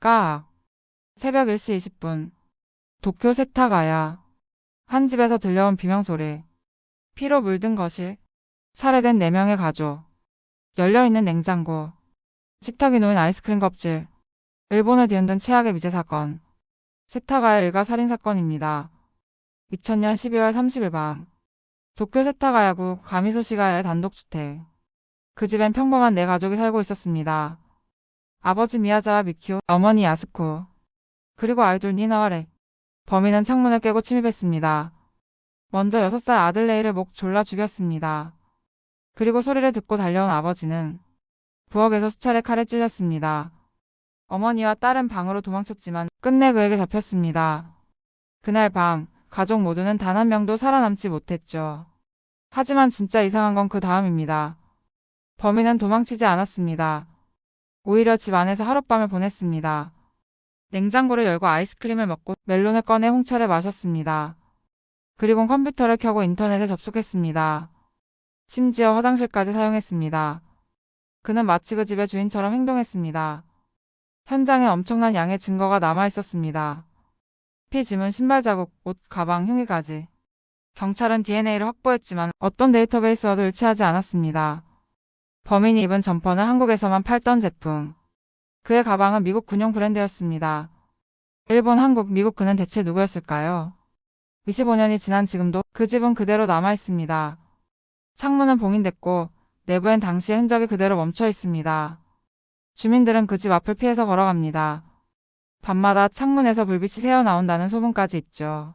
까. 새벽 1시 20분. 도쿄 세타가야. 한 집에서 들려온 비명소리. 피로 물든 거실. 살해된 4명의 가족. 열려있는 냉장고. 식탁에 놓인 아이스크림 껍질. 일본을 뒤흔든 최악의 미제 사건. 세타가야 일가 살인사건입니다. 2000년 12월 30일 밤. 도쿄 세타가야구 가미소시가야의 단독주택. 그 집엔 평범한 네 가족이 살고 있었습니다. 아버지 미야자와 미키오, 어머니 야스코, 그리고 아이돌 니나와 렉. 범인은 창문을 깨고 침입했습니다. 먼저 6살 아들 레이를 목 졸라 죽였습니다. 그리고 소리를 듣고 달려온 아버지는 부엌에서 수차례 칼에 찔렸습니다. 어머니와 딸은 방으로 도망쳤지만 끝내 그에게 잡혔습니다. 그날 밤 가족 모두는 단 한 명도 살아남지 못했죠. 하지만 진짜 이상한 건 그 다음입니다. 범인은 도망치지 않았습니다. 오히려 집 안에서 하룻밤을 보냈습니다. 냉장고를 열고 아이스크림을 먹고 멜론을 꺼내 홍차를 마셨습니다. 그리고 컴퓨터를 켜고 인터넷에 접속했습니다. 심지어 화장실까지 사용했습니다. 그는 마치 그 집의 주인처럼 행동했습니다. 현장에 엄청난 양의 증거가 남아 있었습니다. 피, 지문, 신발 자국, 옷, 가방, 흉기까지. 경찰은 DNA를 확보했지만 어떤 데이터베이스와도 일치하지 않았습니다. 범인이 입은 점퍼는 한국에서만 팔던 제품. 그의 가방은 미국 군용 브랜드였습니다. 일본, 한국, 미국 그는 대체 누구였을까요? 25년이 지난 지금도 그 집은 그대로 남아 있습니다. 창문은 봉인됐고 내부엔 당시의 흔적이 그대로 멈춰 있습니다. 주민들은 그 집 앞을 피해서 걸어갑니다. 밤마다 창문에서 불빛이 새어나온다는 소문까지 있죠.